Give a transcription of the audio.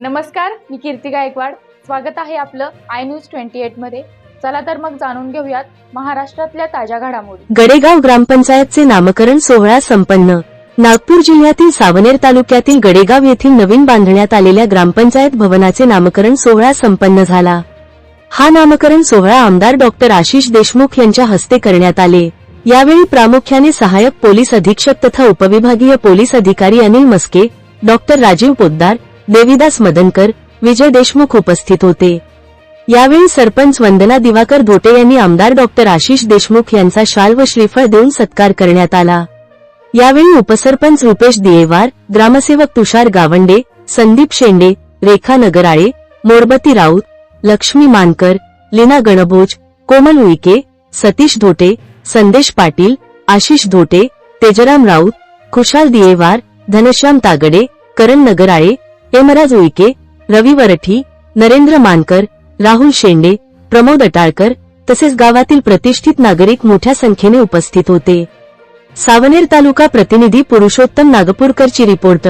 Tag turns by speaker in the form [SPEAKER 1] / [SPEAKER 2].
[SPEAKER 1] नमस्कार मी कीर्ती गायकवाड. स्वागत आहे आपलं आय न्यूज ट्वेंटी एटमध्ये. चला तर मग जाणून घेऊयात महाराष्ट्रातल्या ताज्या घडामोडी.
[SPEAKER 2] गडेगाव ग्रामपंचायतचे नामकरण सोहळा संपन्न. नागपूर जिल्ह्यातील सावनेर तालुक्यातील गडेगाव येथील नवीन बांधण्यात आलेल्या ग्रामपंचायत भवनाचे नामकरण सोहळा संपन्न झाला. हा नामकरण सोहळा आमदार डॉक्टर आशिष देशमुख यांच्या हस्ते करण्यात आले. यावेळी प्रामुख्याने सहाय्यक पोलीस अधीक्षक तथा उपविभागीय पोलीस अधिकारी अनिल मस्के डॉक्टर राजीव पोद्दार देविदास मदनकर विजय देशमुख उपस्थित होते. यावेळी सरपंच वंदना दिवाकर धोटे यांनी आमदार डॉक्टर आशिष देशमुख यांचा शाल व श्रीफळ देऊन सत्कार करण्यात आला. यावेळी उपसरपंच रुपेश दियेवार ग्रामसेवक तुषार गावंडे संदीप शेंडे रेखा नगराळे मोरबती राऊत लक्ष्मी मानकर लीना गणभोज कोमल उईके सतीश धोटे संदेश पाटील आशिष धोटे तेजराम राऊत खुशाल दियेवार धनश्याम तागडे करण नगराळे हेमराज उईके रवी वरठी नरेंद्र मानकर राहुल शेंडे प्रमोद अटाळकर तसेच गावातील प्रतिष्ठित नागरिक मोठ्या संख्येने उपस्थित होते. सावनेर तालुका प्रतिनिधी पुरुषोत्तम नागपूरकरची रिपोर्ट